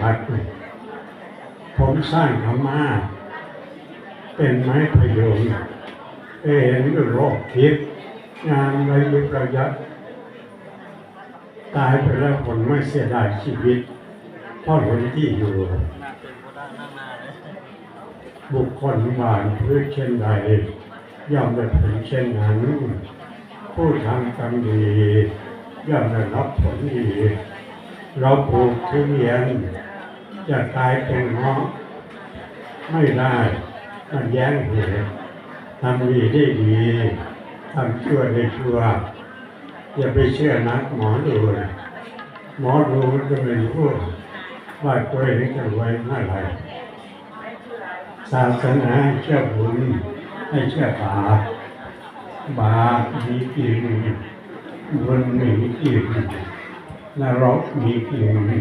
วัดเนี่ยผมสร้างธรรมะเป็นไม้พยุงเห็นโรคทิพย์งานไรยุประยัดตายไปแล้วคนไม่เสียดายชีวิตเพราะหนที่อยู่ บุคคลหวานพืชเช่นใดย่อมได้ผลเช่นนั้น ผู้ทำกรรมดีย่อมได้รับผลดี เราปลูกทุเรียนจะตายเป็นเงาะไม่ได้มันแย้งเหตุทำดีได้ดีทำชั่วได้ชั่วอย่าไปเชื่อนักหมอดูนะหมอดูจะไม่รู้ว่าตัวเองจะรวยเมื่อไหร่ศาสนาเชื่อบุญให้เชื่อบาปบาปมีจริงบุญม่มีจริง นรกมีจริง